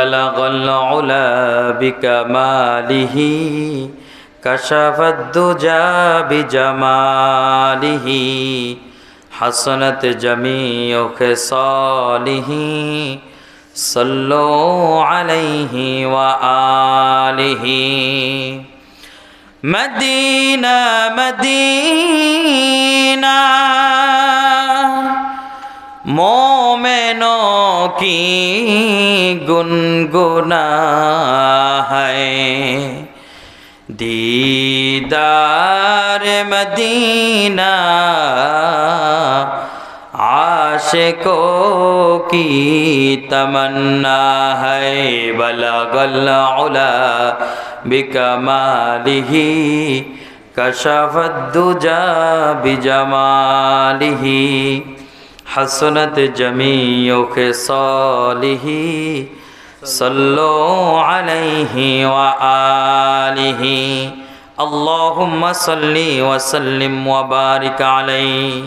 بلغ العلا بكماله كشف الدجى بجماله حسنت جميع خصاله. صلوا عليه وآله. مدينة مدينة मोमेनों की गुनगुना है दीदार मदीना आशिकों की तमन्ना है बलगल उला बिकमालिही कशफद्दुजा बिजमालिही حسنت جميع خصاله صلوا عليه وآله. اللهم صل وسلم وبارك عليه.